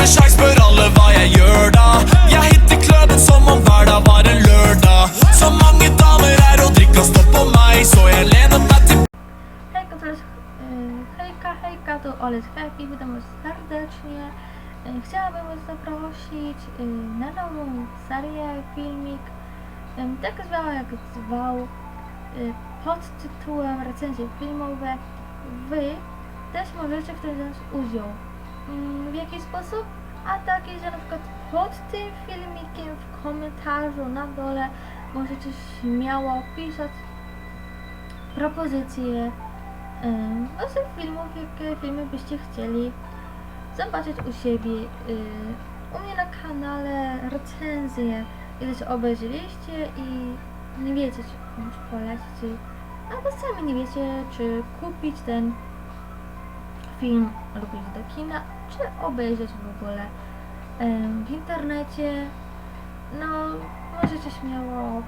med sjanse for alle hva jeg gjør da. Jeg hitter klubben som om hverdag var en lørdag. Så mange damer her og på meg, så jeg lener meg til yy, hejka, hejka, to Happy, witam was serdecznie. Yy, chciałabym was zaprosić yy, na nową serię, filmik, tak zwał jak zwał, pod tytułem recenzje filmowe. Wy też możecie w tym wziąć udział. Mm, w jaki sposób? A taki, że na przykład pod tym filmikiem w komentarzu na dole możecie śmiało pisać propozycje Waszych filmów, jakie filmy byście chcieli zobaczyć u siebie, yy, u mnie na kanale, recenzje, kiedyś obejrzeliście i nie wiecie, czy komuś polecić, albo sami nie wiecie, czy kupić ten film lub iść do kina, czy obejrzeć w ogóle w internecie. No, możecie śmiało,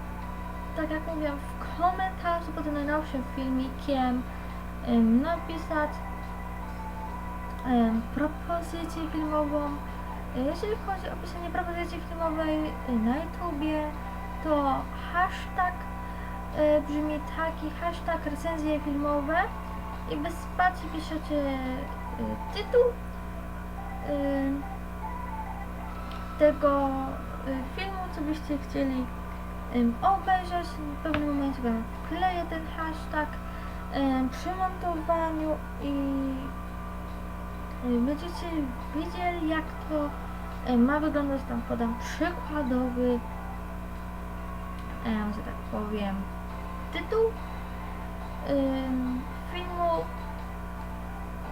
tak jak mówiłam, w komentarzu pod najnowszym filmikiem em, napisać propozycję filmową. Jeżeli chodzi o pisanie propozycji filmowej na YouTubie, to hashtag e, brzmi taki, hashtag recenzje filmowe i bez spacji piszecie e, tytuł e, tego e, filmu, co byście chcieli em, obejrzeć. W pewnym momencie wam wkleję ten hashtag em, przy montowaniu i em, będziecie widzieli jak to em, ma wyglądać. Tam podam przykładowy, em, że tak powiem, tytuł em, filmu.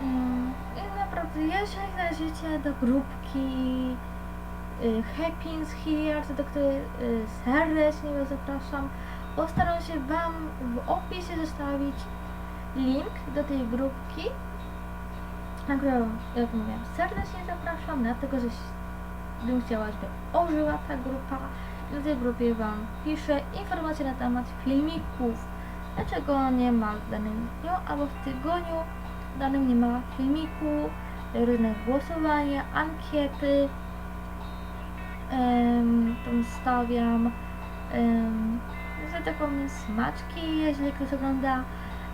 Em, I naprawdę, jeżeli należycie do grupki y, Happiness Here, do której y, serdecznie Was zapraszam. Postaram się Wam w opisie zostawić link do tej grupki, na którą, jak mówiłam, serdecznie zapraszam, dlatego że bym chciała, żeby ożyła ta grupa. Na tej grupie Wam piszę informacje na temat filmików, dlaczego nie ma w danym dniu albo w tygodniu? Danym nie ma filmiku, różne głosowania, ankiety, em, tam stawiam em, że tak powiem smaczki, jeżeli ktoś ogląda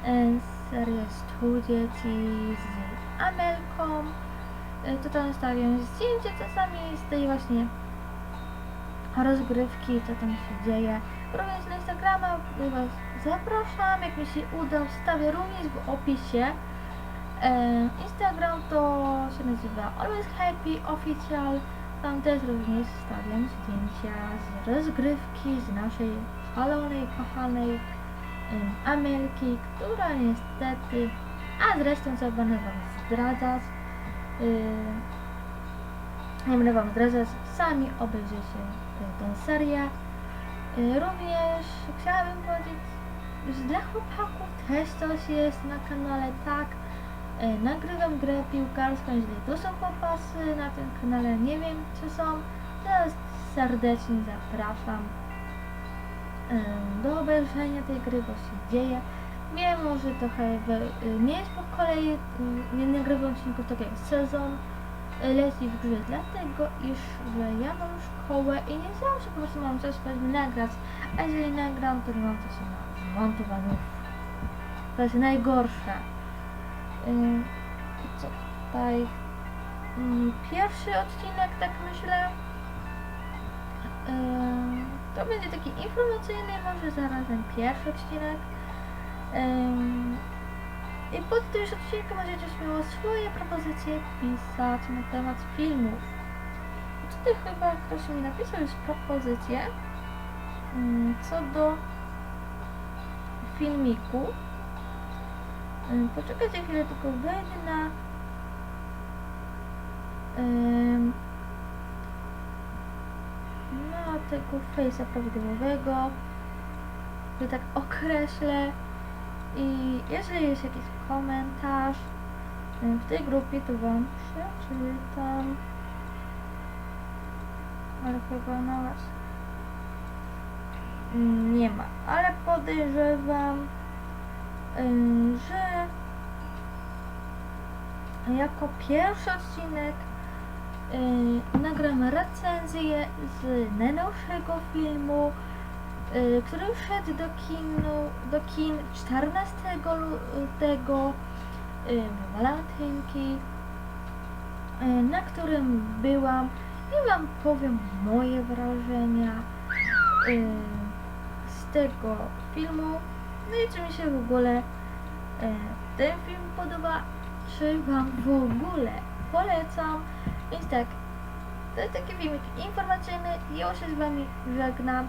em, serię Stół Dzieci z Amelką, e, to tam stawiam zdjęcie czasami z tej właśnie rozgrywki, co tam się dzieje. Również na Instagrama Was zapraszam, jak mi się uda, wstawię również w opisie. E, Instagram to się nazywa Always Happy Official. Tam też również stawiam zdjęcia z rozgrywki z naszej szalonej, kochanej Amelki, która niestety, a zresztą co będę Wam zdradzać, yy, nie będę Wam zdradzać, sami obejrzycie tę- serię. Yy, również chciałabym powiedzieć, że dla chłopaków też coś jest na kanale, tak, E, Nagrywam grę piłkarską, jeżeli to są chłopasy na tym kanale, nie wiem czy są, to serdecznie zapraszam em, do obejrzenia tej gry, bo się dzieje. Wiem, może trochę y, nie jest po kolei, y, nie nagrywam odcinków tak jak sezon y, leci w grze, dlatego iż że ja mam szkołę i nie zawsze po prostu mam czas, żeby nagrać, a jeżeli nagram, to mam czasu na zmontowanie. To jest najgorsze. Ym, co tutaj? Ym, Pierwszy odcinek, tak myślę. Ym, To będzie taki informacyjny, może zarazem pierwszy odcinek. Ym, I pod tym już odcinkiem możecie śmiało swoje propozycje pisać na temat filmów. Tutaj chyba ktoś mi napisał już propozycję ym, co do filmiku. Ym, Poczekajcie chwilę, tylko wejdę na na tego face'a prawidłowego, że tak określę i jeżeli jest jakiś komentarz ym, w tej grupie, to wam przeczytam. Ale chyba na was ym, nie ma, ale podejrzewam, ym, że jako pierwszy odcinek ym, recenzję z najnowszego filmu, y, który wszedł do kinu, do kin 14 lutego y, walentynki, y, na którym byłam i Wam powiem moje wrażenia y, z tego filmu. No i czy mi się w ogóle y, ten film podoba, czy Wam w ogóle polecam. Więc tak, to jest taki filmik informacyjny. Ja się z Wami żegnam.